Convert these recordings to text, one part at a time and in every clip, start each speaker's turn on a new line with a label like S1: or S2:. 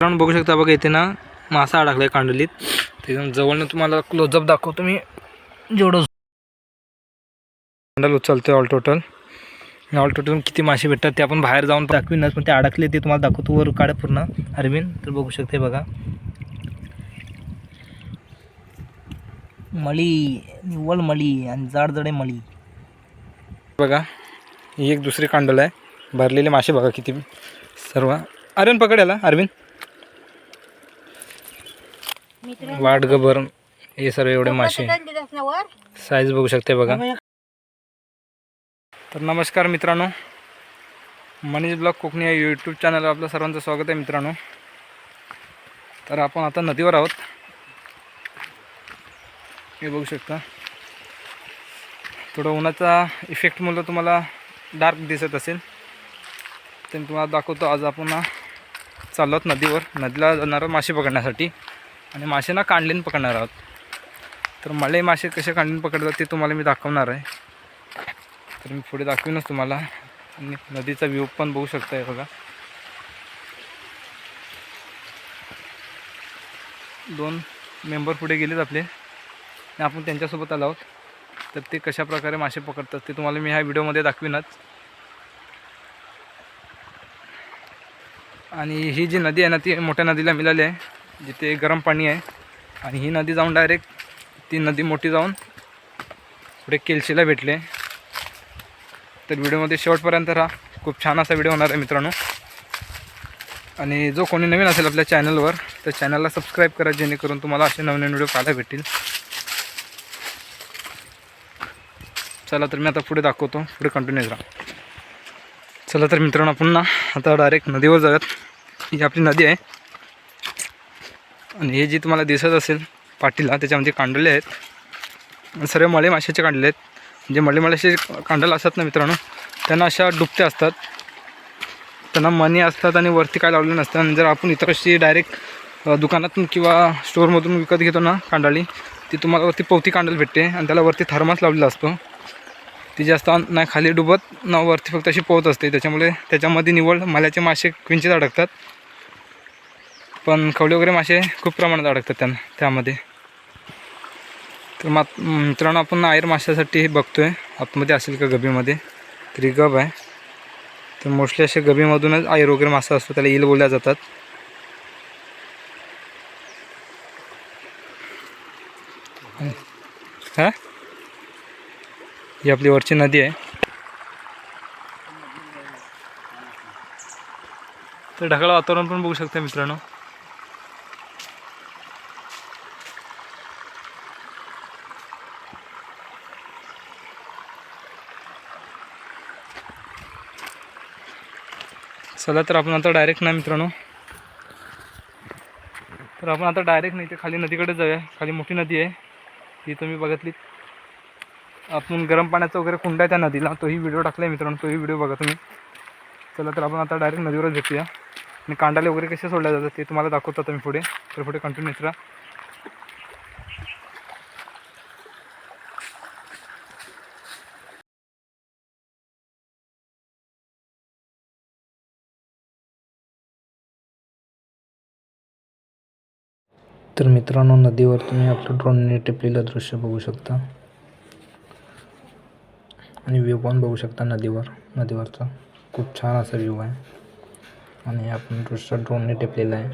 S1: मित्रांनो बघू शकता बघा इथे ना मासा अडकला आहे कांडलीत. ते जवळनं तुम्हाला क्लोजअप दाखवतो मी जेवढं कांडल उचलतोय ऑल टोटल ऑल टोटल किती मासे भेटतात ते आपण बाहेर जाऊन दाखवीनच पण ते अडकले ते तुम्हाला दाखवतो वर काढ पूर्ण. अरविंद तर बघू शकते बघा. मळी निव्वळ मळी आणि जाडजडे मळी. बघा ही एक दुसरी कांडल आहे. भरलेले मासे बघा किती. सर्व अरविंद पकड याला अरविंद. वाट गबर हे सर्व एवढे मासे. साईज बघू शकते बघा. तर नमस्कार मित्रांनो. मनीष ब्लॉग कोकणी या यूट्यूब चॅनलवर आपलं सर्वांचं स्वागत आहे मित्रांनो. तर आपण आता नदीवर आहोत. हे बघू शकता. थोडं उन्हाचा इफेक्टमुळं तुम्हाला डार्क दिसत असेल. तर मी तुम्हाला दाखवतो आज आपण चाललो आहोत नदीवर. नदीला जाणार मासे पकडण्यासाठी. आणि मासे ना कांडलीन पकडणार आहोत. तर मले मासे कसे कांडलीन पकडतात ते तुम्हाला मी दाखवणार आहे. तर मी पुढे दाखवीनच तुम्हाला. आणि नदीचा व्ह्यू पण बघू शकताय बघा. दोन मेंबर पुढे गेलेत आपले. आणि आपण त्यांच्यासोबत आलो आहोत. तर ते कशा प्रकारे मासे पकडतात ते तुम्हाला मी ह्या व्हिडिओमध्ये दाखवीनच. आणि ही जी नदी आहे ना ती मोठ्या नदीला मिळाली आहे. जिथे गरम पाणी आहे. आणि ही नदी जाऊन डायरेक्ट ती नदी मोठी जाऊन पुढे केलशीला भेटले. तर व्हिडिओमध्ये शेवटपर्यंत राहा. खूप छान असा व्हिडिओ होणार आहे मित्रांनो. आणि जो कोणी नवीन असेल आपल्या चॅनलवर तर चॅनलला सबस्क्राईब करा जेणेकरून तुम्हाला असे नवीन नवीन व्हिडिओ पाहायला भेटतील. चला तर मी आता पुढे दाखवतो. पुढे कंटिन्यू राहा चला तर मित्रांनो पुन्हा आता डायरेक्ट नदीवर जाऊयात. ही आपली नदी आहे. आणि हे जी तुम्हाला दिसत असेल पाटीला त्याच्यामध्ये कांडले आहेत. सर्व मळे माशाचे कांडले आहेत. जे मळे माशाचे कांडल असतात ना मित्रांनो त्यांना अशा डुबते असतात. त्यांना मणी असतात आणि वरती काय लावले नसतं. आणि जर आपण इतर अशी डायरेक्ट दुकानातून किंवा स्टोअरमधून विकत घेतो ना कांडाळी ती तुम्हाला वरती पोवती कांडल भेटते आणि त्याला वरती थर्मास लावलेला असतो. ती जास्त नाही खाली डुबत ना वरती फक्त अशी पोहत असते. त्याच्यामुळे त्याच्यामध्ये निवड माल्याचे मासे क्विंचित अडकतात. पण खवले वगैरे मासे खूप प्रमाणात अडकतात त्यांना त्यामध्ये. तर मात मित्रांनो आपण आयर माशासाठी बघतो आहे आतमध्ये असेल का गबीमध्ये? तरी गब आहे. तर मोस्टली असे गबीमधूनच आयर वगैरे मासा असतो त्याला इल बोलल्या जातात. हां? ही आपली वरची नदी आहे. तर ढगाळ वातावरण पण बघू शकता मित्रांनो. चला तर आपण आता डायरेक्ट ना मित्रांनो. तर आपण आता डायरेक्ट नाही ते खाली नदीकडे जाऊया. खाली मोठी नदी आहे. ती तुम्ही बघितली आपण गरम पाण्याचा वगैरे कुंड आहे त्या नदीला. तोही व्हिडिओ टाकला आहे मित्रांनो. तोही व्हिडिओ बघा तुम्ही. चला तर आपण आता डायरेक्ट नदीवरच भेटूया आणि कांडाले वगैरे कसे सोडल्या जातात ते तुम्हाला दाखवतात तुम्ही पुढे. तर पुढे कंटिन्यू राहा तर मित्रांनो नदीवर तुम्ही आपलं ड्रोनने टिपलेलं दृश्य बघू शकता. आणि व्ह्यू पण बघू शकता नदीवर. नदीवरचा खूप छान असा व्ह्यू आहे. आणि आपण दृश्य ड्रोनने टिपलेलं आहे.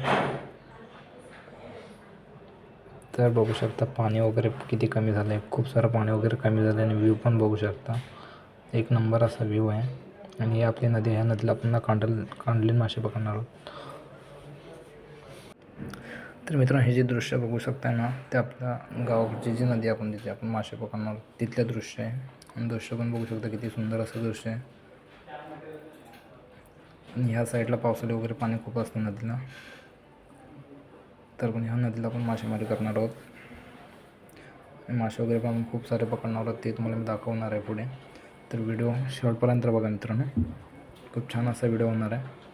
S1: तर बघू शकता पाणी वगैरे किती कमी झालं आहे खूप सारं पाणी वगैरे कमी झालं आहे आणि व्ह्यू पण बघू शकता. एक नंबर असा व्ह्यू आहे. आणि ही आपली नदी ह्या नदीला आपण कांडल कांडलीन मासे पकडणार आहोत. तर मित्रांनो हे जे दृश्य बघू शकताय ना ते आपल्या गावाची जी नदी आपण तिथे आपण मासे पकडणार तिथलं दृश्य आहे. आणि दृश्य पण बघू शकता किती सुंदर असं दृश्य आहे. आणि ह्या साईडला पावसाळी वगैरे पाणी खूप असतं नदीला. तर पण ह्या नदीला आपण मासेमारी करणार आहोत. मासे वगैरे पण खूप सारे पकडणार आहोत ते तुम्हाला मी दाखवणार आहे पुढे. तर व्हिडिओ शेवटपर्यंत बघा मित्रांनो. खूप छान असा व्हिडिओ होणार आहे.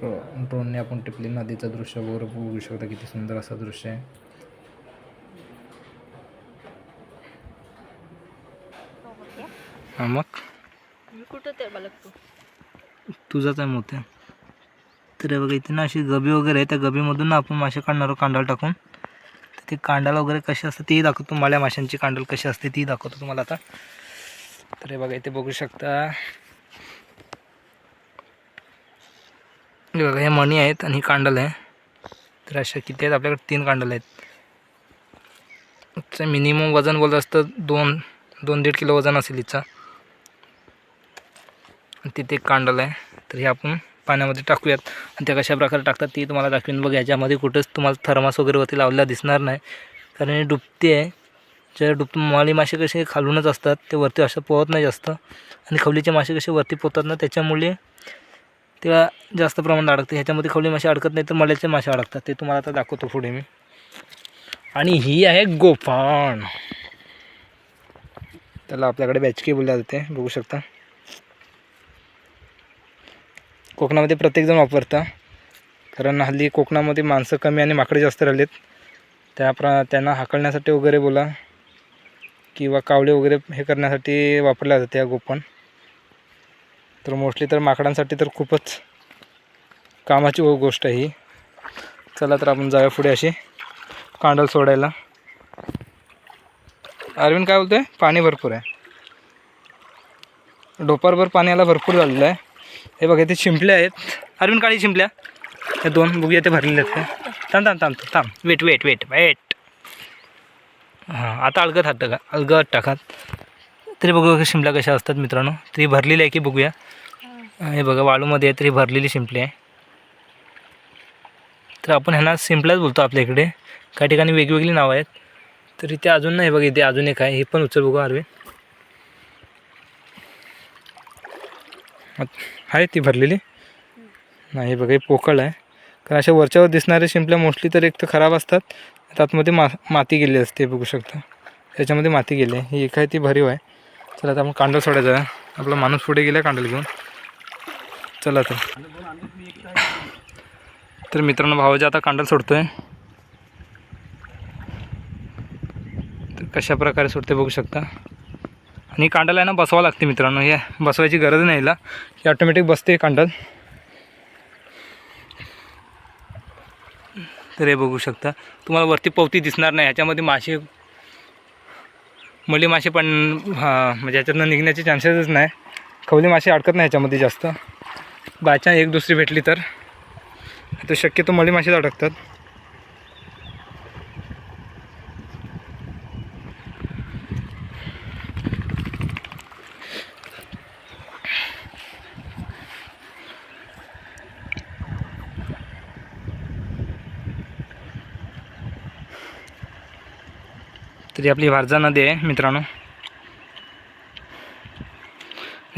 S1: तर ड्रोनने आपण टिपली नदीचं दृश्य वगैरे बघू शकता किती सुंदर असं दृश्य आहे. हा मग?
S2: कुठं ते बघतो
S1: तुझाच आहे मोठ्या तर बघा इथे ना अशी गबी वगैरे आहे त्या गबीमधून ना आपण मासे काढणार आहोत कांडाला टाकून. तर ते कांडाला वगैरे कशी असते तेही दाखवतो. मला माशांची कांडल कशी असते ती दाखवतो तुम्हाला आता. तर हे बघा इथे बघू शकता. हे बघा हे मणी आहेत आणि ही कांडल आहे. तर अशा किती आहेत? आपल्याकडे तीन कांडल आहेत. मिनिमम वजन बोलत असतं दोन दोन दीड किलो वजन असेल हिचा. आणि तिथे एक कांडल आहे. तर हे आपण पाण्यामध्ये टाकूयात. आणि त्या कशा प्रकारे टाकतात ती तुम्हाला दाखवीन. बघ याच्यामध्ये कुठंच तुम्हाला थर्मास वगैरे वरती लावलेला दिसणार नाही. कारण हे डुबती आहे. ज्या डुब माळी मासे कसे खालूनच असतात ते वरती असं पोहत नाही जास्त. आणि खवलीचे मासे कसे वरती पोहतात ना त्याच्यामुळे त्या जास्त प्रमाणात अडकते. ह्याच्यामध्ये खवली मासे अडकत नाही तर मल्याचे मासे अडकतात. ते तुम्हाला आता दाखवतो पुढे मी. आणि ही आहे गोफाण त्याला आपल्याकडे बॅचकी बोलल्या जाते बघू शकता. कोकणामध्ये प्रत्येकजण वापरता. कारण हल्ली कोकणामध्ये माणसं कमी आणि माकडे जास्त राहिलेत. त्याप्र त्यांना हाकलण्यासाठी वगैरे बोला किंवा कावळे वगैरे हे करण्यासाठी वापरल्या जाते या गोपण तर मोस्टली तर माकडांसाठी तर खूपच कामाची गोष्ट आहे ही. चला तर आपण जाऊया पुढे अशी कांडल सोडायला. अरविंद काय बोलतोय? पाणी भरपूर आहे. डोपारभर पाण्याला भरपूर झालेलं आहे. हे बघा इथे शिंपल्या आहेत. अरविंद काळी शिंपल्या. हे दोन बुगी ते भरलेले आहेत. थांब थांब थांब थांब. Wait wait wait wait. हां आता अलगत हात टाका. अलगत टाकात तरी बघू शिमला कशा असतात मित्रांनो. तरी भरलेली आहे की बघूया. हे बघा वाळूमध्ये आहे तरी भरलेली शिंपली आहे. तर आपण ह्यांना सिंपलाच बोलतो आपल्या इकडे. काही ठिकाणी वेगवेगळी नावं आहेत. तर इथे अजून नाही बघा इथे अजून एक आहे. हे पण उचल बघू अरविंद आहे ती भरलेली? नाही बघा हे पोकळ आहे. कारण अशा वरच्यावर दिसणारे शिंपल्या मोस्टली तर एक तर खराब असतात. त्यातमध्ये मा माती गेली असते बघू शकता. त्याच्यामध्ये माती गेली आहे. ही एक आहे ती भरीव आहे. चला आता आपण कांडल सोडायचा आपला माणूस पुढे गेला कांडल घेऊन. चला तर. तर मित्रांनो भावाचे आता कांडल सोडतोय. तर कशा प्रकारे सोडते बघू शकता. आणि कांडाला आहे ना बसवावं लागते मित्रांनो. हे बसवायची गरज नाही हिला. हे ऑटोमॅटिक बसते कांडल. तर हे बघू शकता. तुम्हाला वरती पवती दिसणार नाही. ह्याच्यामध्ये मासे मले मासे पण हां म्हणजे ह्याच्यातनं निघण्याचे चान्सेसच नाही. खवली मासे अडकत नाही ह्याच्यामध्ये जास्त. बायचान्स एक दुसरी भेटली तर. तर शक्यतो मळी मासेच अडकतात. तरी आपली वारजा नदी आहे मित्रांनो.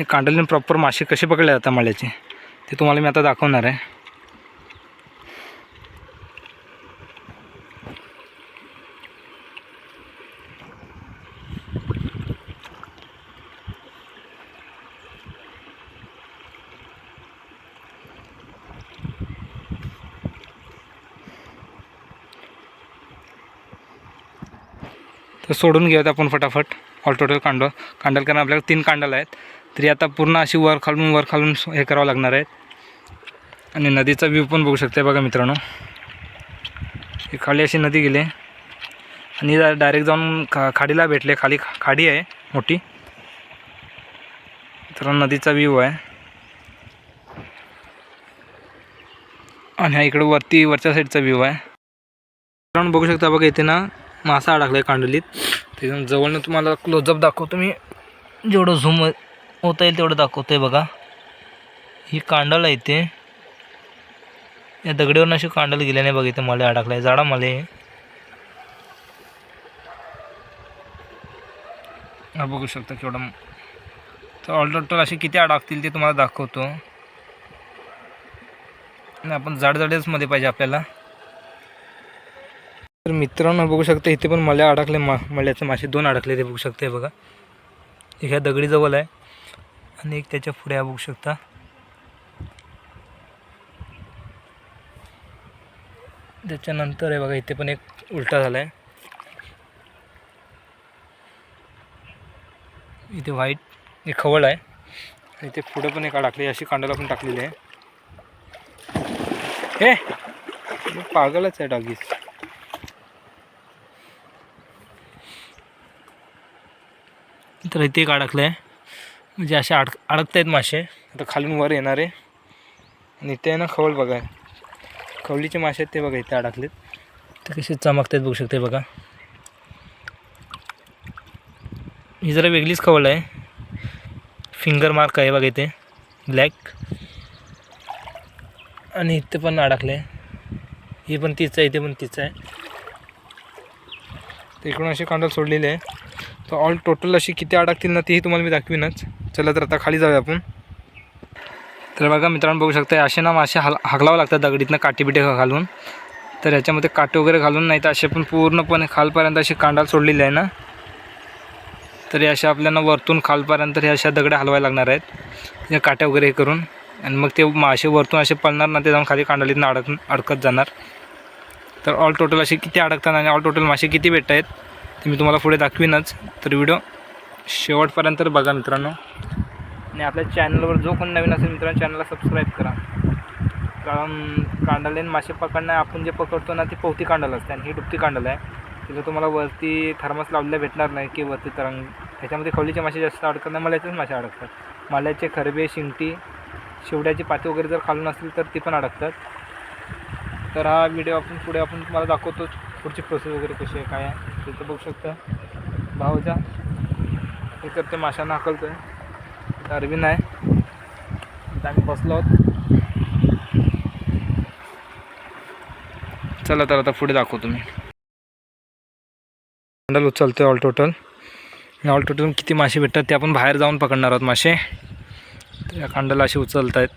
S1: कांडलीने प्रॉपर मासे कसे पकडले जातात मळ्याचे? ते तुम्हाला मी आता दाखवणार आहे. तर सोडून घेऊयात आपण फटाफट. ऑल टोटल कांड कांडल कारण आपल्याकडे तीन कांडल आहेत. तरी आता पूर्ण अशी वर खालून वर खालून हे करावं लागणार आहेत. आणि नदीचा व्ह्यू पण बघू शकते बघा मित्रांनो. ही खाली अशी नदी गेली. आणि डायरेक्ट जाऊन खा खाडीला भेटले. खाली खाडी आहे मोठी. तर नदीचा व्ह्यू आहे. आणि हा इकडं वरती वरच्या साईडचा व्ह्यू आहे. मित्रांनो बघू शकता बघा इथे ना मासा अडकला आहे कांडलीत. त्याच्यानं जवळनं तुम्हाला क्लोजअप दाखवतो मी. जेवढं झूम होता येईल तेवढं दाखवतो आहे बघा. ही कांडल आहे इथे. या दगडीवरून अशी कांडल गेल्याने बघ इथे मले अडकलाय. आहे जाडा मले. हा बघू शकता केवढं तर ऑल टोटल असे किती अडकतील ते तुम्हाला दाखवतो. नाही आपण जाडजाडेच मध्ये पाहिजे आपल्याला. तर मित्रांनो बघू शकता इथे पण मल्या अडकले मा मल्याचे मासे दोन अडकले ते बघू शकता बघा. एक ह्या दगडीजवळ आहे आणि एक त्याच्या पुढे बघू शकता. त्याच्यानंतर आहे बघा इथे पण एक उलटा झाला आहे इथे व्हाईट एक खवळ आहे. आणि इथे पुढे पण एक अडकली अशी कांडाला पण टाकलेली आहे. हे! पागलच आहे डागीस
S2: तर इथे एक अडकलं आहे म्हणजे असे अडक अडकत आहेत मासे.
S1: आता खालून वर येणार. आहे आणि इथे आहे ना खवळ बघा. खवलीचे मासे आहेत ते बघा इथे अडकलेत.
S2: ते कसे चमकत आहेत बघू शकते बघा. ही जरा वेगळीच खवळ आहे. फिंगर मार्क आहे बघा इथे. ब्लॅक आणि इथे पण अडकले ही पण तीच आहे इथे पण तीच आहे.
S1: तर इकडून असे कांडल सोडलेले आहे. तर ऑल टोटल अशी किती अडकतील ना तेही तुम्हाला मी दाखवीनच. चला तर आता खाली जाऊया आपण. तर बघा मित्रांनो बघू शकता असे ना मासे हल हकलावं लागतात दगडीतनं काठीबिटे घालून. तर याच्यामध्ये काटे वगैरे घालून नाही तर असे पण पूर्णपणे खालपर्यंत असे कांडाल सोडलेली आहे ना. तर हे अशा आपल्याला वरतून खालपर्यंत हे अशा दगड्या हलवायला लागणार आहेत. या काट्या वगैरे हे करून. आणि मग ते मासे वरतून असे पळणार ना ते जाऊन खाली कांडालीतनं अडक अडकत जाणार. तर ऑल टोटल असे किती अडकतात आणि ऑल टोटल मासे किती भेटत आहेत ते मी तुम्हाला पुढे दाखवीनच. तर व्हिडिओ शेवटपर्यंत बघा मित्रांनो. आणि आपल्या चॅनलवर जो कोण नवीन असेल मित्रांनो चॅनलला सबस्क्राईब करा. कारण कांडलेन मासे पकडणं आपण जे पकडतो ना ती पोहती कांडल असते आणि ही डुबती कांडल आहे. तिथं तुम्हाला वरती थर्मस लावलेल्या भेटणार नाही की वरती तरंग. त्याच्यामध्ये खवलीचे मासे जास्त अडकत नाही मल्याचेच मासे अडकतात. माल्याचे खरबे शिंगटी शिवड्याची पाती वगैरे जर खालून असतील तर ती पण अडकतात. तर हा व्हिडिओ आपण पुढे आपण तुम्हाला दाखवतो पुढची प्रोसेस वगैरे कशी आहे काय आहे तिथं बघू शकता. भावजा हे तर ते माशांना हाकलतो आहे अरविंद आहे. आम्ही बसलो आहोत. चला तर आता पुढे दाखवतो मी. कांडल उचलतो ऑल टोटल ऑल टोटल किती मासे भेटतात ते आपण बाहेर जाऊन पकडणार आहोत मासे. त्या या असे उचलत आहेत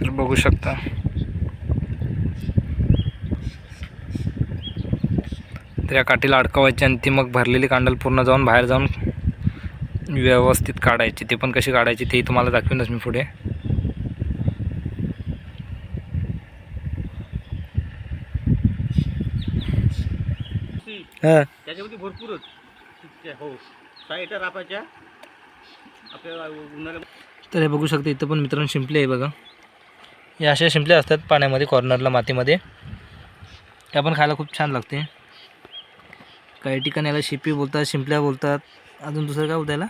S1: तर बघू शकता. तर या काठीला अडकवायची आणि ती मग भरलेली कांडल पूर्ण जाऊन बाहेर जाऊन व्यवस्थित काढायची. ते पण कशी काढायची तेही तुम्हाला दाखवीनच मी पुढे. हां.
S3: त्याच्यामध्ये भरपूरच हो साईट रापाच्या आपल्याला उन्हाळ्या
S2: तर हे बघू शकता इथं पण मित्रांनो शिंपले आहे बघा. या अशा शिंपल्या असतात पाण्यामध्ये कॉर्नरला मातीमध्ये. त्या पण खायला खूप छान लागते. काही ठिकाणी याला शिपी बोलतात शिंपल्या बोलतात. अजून दुसरं काय बोलता याला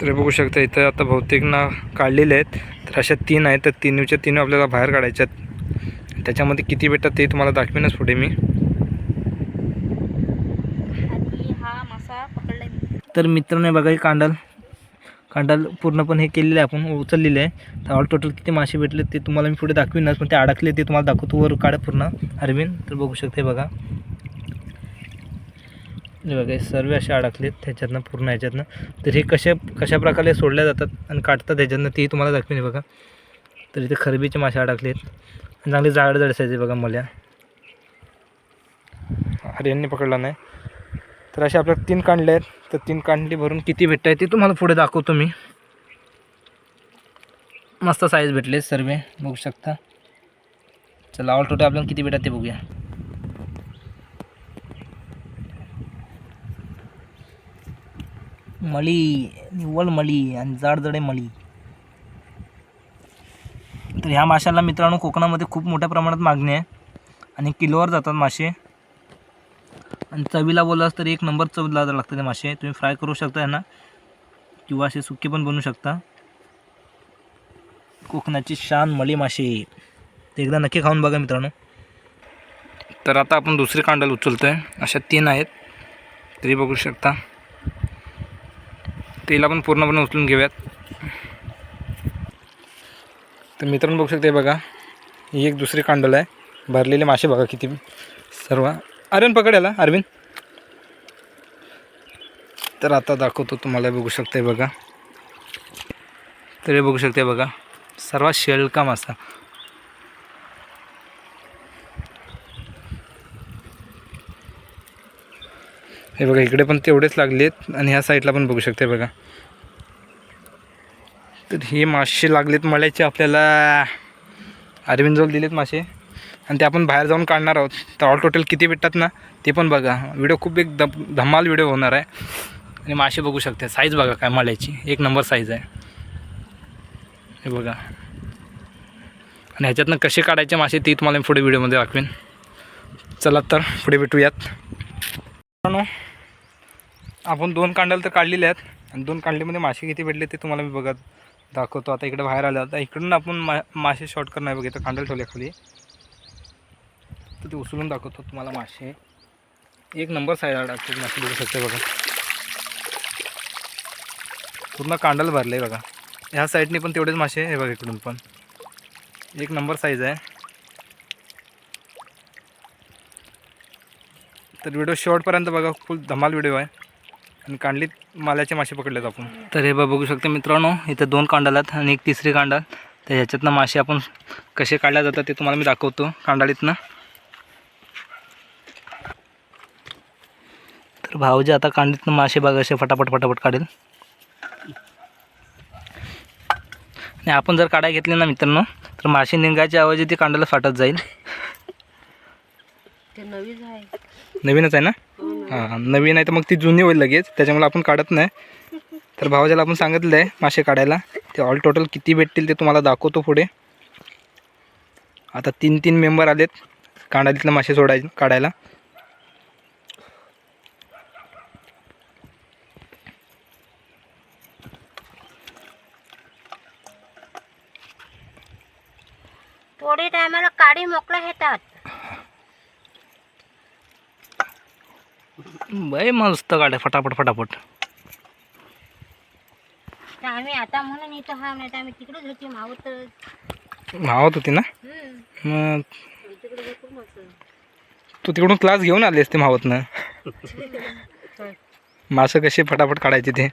S1: तर हे बघू शकता इथं आता बहुतेक ना काढलेले आहेत. तर अशा तीन आहेत तर तीनच्या तीन आपल्याला बाहेर काढायच्या आहेत. त्याच्यामध्ये किती भेटतात ते तुम्हाला दाखवेनच पुढे मी.
S4: हा
S2: तर मित्रांनो बघा कांडल. कांडाल पूर्णपणे हे केलेलं आहे आपण उचललेलं आहे. तर ऑल टोटल किती मासे भेटले ते तुम्हाला मी पुढे दाखवीनच पण ते अडकले ते तुम्हाला दाखवतो वर काढ पूर्ण. अरविंद तर बघू शकते बघा. बघा सर्व असे अडकलेत त्याच्यातनं पूर्ण ह्याच्यातनं तर हे कशा कशा प्रकारे सोडल्या जातात आणि काढतात ह्याच्यातनं तेही तुम्हाला दाखवीन बघा. तर इथे खरबीचे मासे अडकलेत. आणि चांगले जाड जाड असायचे बघा मल्या.
S1: हरियांनी पकडला नाही. तर असे आपल्याला तीन कांडले आहेत. तर तीन कांडली भरून किती भेटत आहे ते तुम्हाला पुढे दाखवतो मी.
S2: मस्त साईज भेटले सर्व बघू शकता. चला ऑल टोटल आपल्याला किती भेटत ते बघूया. मळी निव्वळ मळी आणि जाडजडे मळी. तर ह्या माशाला मित्रांनो कोकणामध्ये खूप मोठ्या प्रमाणात मागणी आहे. आणि किलोवर जातात मासे. आणि चवीला बोललास तर एक नंबर चव लाजा लागतं ते मासे. तुम्ही फ्राय करू शकता यांना. किंवा असे सुके पण बनवू शकता. कोकणाची शान मळी मासे. ते एकदा नक्की खाऊन बघा मित्रांनो.
S1: तर आता आपण दुसरी कांडल उचलतो आहे अशा तीन आहेत. तरी बघू शकता. तेला पण पूर्णपणे उचलून घेऊयात. तर मित्रांनो बघू शकते बघा. ही एक दुसरी कांडल आहे. भरलेले मासे बघा किती सर्व. अरविंद पकड याला अरविंद. तर आता दाखवतो तुम्हाला बघू शकते बघा. तर हे बघू शकते बघा सर्वात शेळका मासा हे बघा इकडे पण तेवढेच लागलेत आणि ह्या साईडला पण बघू शकते बघा. तर हे मासे लागलेत मळ्याचे आपल्याला. अरविंदजवळ दिलेत मासे. आणि ते आपण बाहेर जाऊन काढणार आहोत. तर ऑल टोटल किती भेटतात ना ते पण बघा. व्हिडिओ खूप एक दम धमाल व्हिडिओ होणार आहे. आणि मासे बघू शकते. साईज बघा काय माळ्याची. एक नंबर साईज आहे. हे बघा. आणि ह्याच्यातनं कसे काढायचे मासे ते तुम्हाला मी पुढे व्हिडिओमध्ये दाखवेन. चला तर पुढे भेटूयात. आपण दोन कांडाल तर काढलेले आहेत. आणि दोन कांडलीमध्ये मासे किती भेटले ते तुम्हाला मी बघत दाखवतो. आता इकडे बाहेर आलं आता इकडून आपण मा मासे शॉर्ट करणार बघितलं कांडल ठेवले खाली. तर ते उचलून दाखवतो तुम्हाला मासे. एक नंबर साईड टाकतो मासे बघू शकते बघा. पूर्ण कांडल आहे बघा. ह्या साईडने पण तेवढेच मासे आहे बघा इकडून पण. एक नंबर साईज आहे. तर व्हिडिओ शेवटपर्यंत बघा फुल धमाल व्हिडिओ आहे. आणि कांडलीत माल्याचे मासे पकडलेत आपण.
S2: तर हे बघू शकते मित्रांनो इथं दोन कांडाल आहेत आणि एक तिसरी कांडाल. तर ह्याच्यातनं मासे आपण कसे काढल्या जातात ते तुम्हाला मी दाखवतो कांडाळीतनं तर भाऊजी आता कांडीतनं मासे बघा असे फटाफट फटाफट काढेल. आणि आपण जर काढाय घेतले ना मित्रांनो तर मासे निघायच्या ऐवजी ते कांडाला फाटत जाईल.
S1: नवीनच आहे ना? हां नवीन. आहे तर मग ती जुनी होईल लगेच. त्याच्यामुळे आपण काढत नाही. तर भावाजाला आपण सांगितलं आहे मासे काढायला. ते ऑल टोटल किती भेटतील ते तुम्हाला दाखवतो पुढे. आता तीन तीन मेंबर आलेत. कांडालीतले मासे सोडाय काढायला.
S4: थोडी टायमाला काडी मोकळ्या येतात
S2: बाई मस्त काढे फटाफट फटाफट.
S4: तर आम्ही आता म्हणून इथं हा नाही तर आम्ही तिकडेच होती मावत
S1: मावत होती ना? मग तू तिकडून क्लास घेऊन आली असते मावतनं. मासे कसे फटाफट काढायचे ते?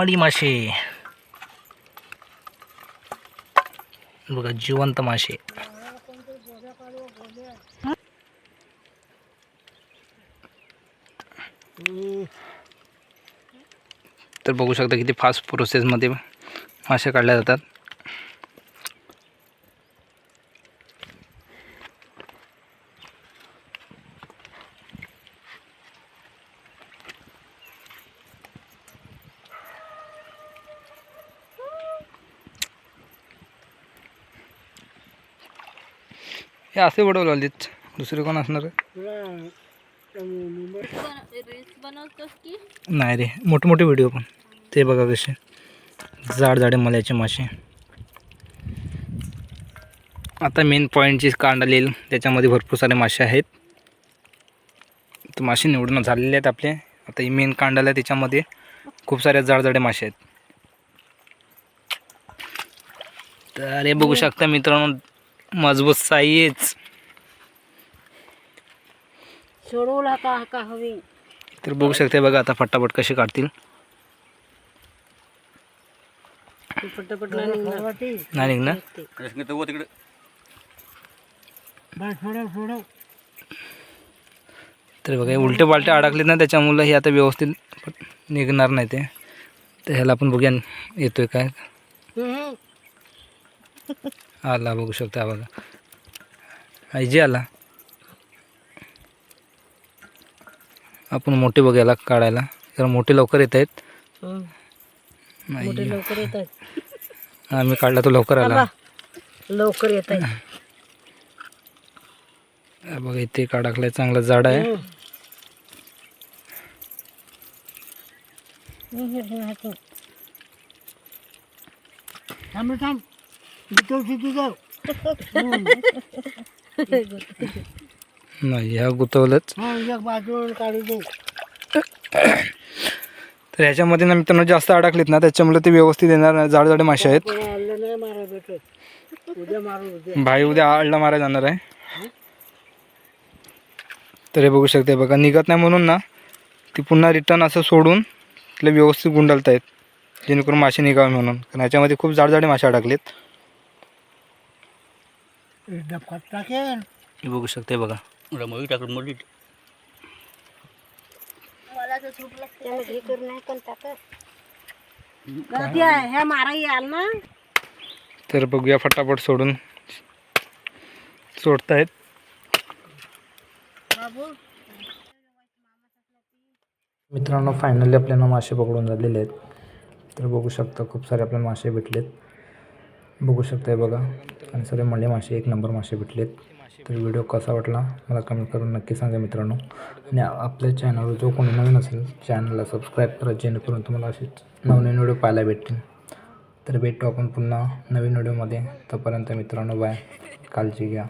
S2: मडी मासे बघा जिवंत मासे तर बघू शकता किती फास्ट प्रोसेसमध्ये मासे काढल्या जातात.
S1: हे असे वडवलं आलीत दुसरे कोण असणार?
S2: नाही रे मोठे मोठे व्हिडिओ पण. ते बघा कसे. जाड जाडे मल्याचे मासे. आता मेन पॉईंटची कांडा येईल त्याच्यामध्ये भरपूर सारे मासे आहेत. तर मासे निवडून झालेले आहेत आपले. आता ही मेन कांडाला त्याच्यामध्ये खूप सारे जाड जाडे मासे आहेत. तर हे बघू शकता मित्रांनो मजबूत साईज.
S4: सोडवला का का हवी?
S2: तर बघू शकते बघा आता फटाफट कसे काढतील. नाही निघणार.
S3: तर व तिकडे?
S2: तर बघा हे उलटे पालटे अडकलेत ना त्याच्यामुळं हे आता व्यवस्थित निघणार नाही ते. तर ह्याला आपण बघूया येतोय काय? आला बघू शकता बघा. आयजी आला. आपण मोठे बघायला काढायला. कारण मोठे लवकर येत आहेत. नाही
S4: लवकर येत आहेत.
S2: आम्ही काढला तो लवकर आला.
S4: लवकर येत आहेत.
S2: हा बघा इथे काढाकलाय. चांगला जाड आहे. नाही ह्या गुतवलंच.
S1: तर ह्याच्यामध्ये ना मित्रांनो जास्त अडकलेत ना त्याच्यामुळे ते व्यवस्थित येणार नाही. जाड जाडे मासे आहेत. भाई उद्या आळला मारायला जाणार आहे. तर हे बघू शकते बघा निघत नाही म्हणून ना ती पुन्हा रिटर्न असं सोडून तिला व्यवस्थित गुंडाळत आहेत जेणेकरून मासे निघावे म्हणून. कारण ह्याच्यामध्ये खूप जाड जाडे मासे अडकलेत.
S2: हे बघू शकते बघा.
S3: रमवी टाकून मोठी
S4: मला तर झोप लागते. हे करून नाही पण टाकत ह्या माराई आल ना.
S5: तर बघूया फटाफट सोडून. सोडतायत.
S4: बाबू.
S1: मित्रांनो फायनली आपल्याला मासे पकडून झालेले आहेत. तर बघू शकता खूप सारे आपल्याला मासे भेटलेत. बघू शकताय बघा. आणि सगळे मळे मासे एक नंबर मासे भेटलेत. तर व्हिडिओ कसा वाटला मला कमेंट करून नक्की सांगा मित्रांनो. आणि आपल्या चॅनलवर जो कोणी नवीन असेल चॅनलला सबस्क्राईब करा जेणेकरून तुम्हाला असेच नवनवीन व्हिडिओ पाहायला भेटतील. तर भेटतो आपण पुन्हा नवीन व्हिडिओमध्ये. तोपर्यंत मित्रांनो बाय काळजी घ्या.